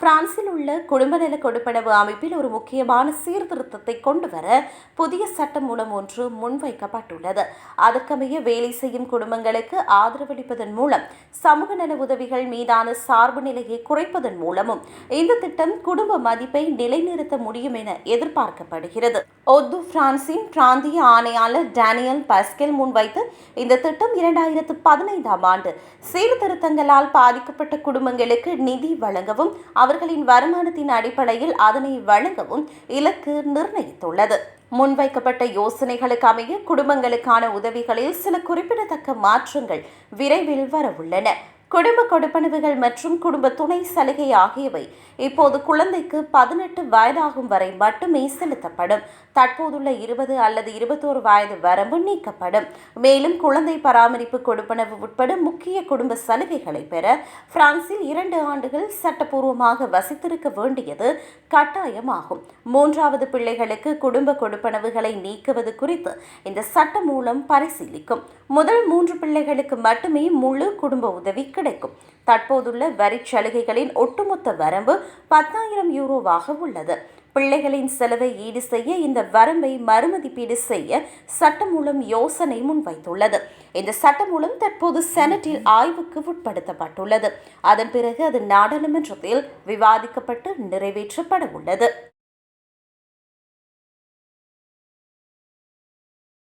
பிரான்சில் உள்ள குடும்ப நல கொடுப்பனவு அமைப்பில் ஒரு முக்கியமான சீர்திருத்தத்தை கொண்டுவர புதிய சட்டம் மூலம் ஒன்று முன்வைக்கப்பட்டுள்ளது. அதற்கமைய வேலை செய்யும் குடும்பங்களுக்கு ஆதரவளிப்பதன் மூலம் சமூக நல உதவிகள் மீதான சார்பு நிலையை குறைப்பதன் மூலமும் இந்த திட்டம் குடும்ப மதிப்பை நிலைநிறுத்த முடியும் என எதிர்பார்க்கப்படுகிறது. ஒத்து பிரான்சின் பிராந்திய ஆணையாளர் டேனியல் பஸ்கெல் முன்வைத்து இந்த திட்டம் இரண்டாயிரத்து பதினைந்தாம் ஆண்டு சீர்திருத்தங்களால் பாதிக்கப்பட்ட குடும்பங்களுக்கு நிதி வழங்கவும் அவர்களின் வருமானத்தின் அடிப்படையில் அதனை வழங்கவும் இலக்கு நிர்ணயித்துள்ளது. முன்வைக்கப்பட்ட யோசனைகளுக்கு அமைய குடும்பங்களுக்கான உதவிகளில் சில குறிப்பிடத்தக்க மாற்றங்கள் விரைவில் வரவுள்ளன. குடும்ப கொடுப்பனவுகள் மற்றும் குடும்ப துணை சலுகை ஆகியவை இப்போது குழந்தைக்கு பதினெட்டு வயதாகும் வரை மட்டுமே செலுத்தப்படும். தற்போதுள்ள இருபது அல்லது இருபத்தோரு வயது வரம்பு நீக்கப்படும். மேலும் குழந்தை பராமரிப்பு கொடுப்பனவு உட்பட முக்கிய குடும்ப சலுகைகளை பெற பிரான்சில் இரண்டு ஆண்டுகள் சட்டப்பூர்வமாக வசித்திருக்க வேண்டியது கட்டாயமாகும். மூன்றாவது பிள்ளைகளுக்கு குடும்ப கொடுப்பனவுகளை நீக்குவது குறித்து இந்த சட்டம் மூலம் பரிசீலிக்கும். முதல் மூன்று பிள்ளைகளுக்கு மட்டுமே முழு குடும்ப உதவி கிடைக்கும். தற்போதுள்ள வரி சலுகைகளின் ஒட்டுமொத்த வரம்பு பத்தாயிரம் யூரோவாக உள்ளது. பிள்ளைகளின் செலவை ஈடு செய்ய இந்த வரம்பை மறுமதிப்பீடு செய்ய சட்டம் மூலம் யோசனை முன்வைத்துள்ளது. இந்த சட்டம் மூலம் தற்போது செனட்டில் ஆய்வுக்கு உட்படுத்தப்பட்டுள்ளது. அதன் பிறகு அது நாடாளுமன்றத்தில் விவாதிக்கப்பட்டு நிறைவேற்றப்பட உள்ளது.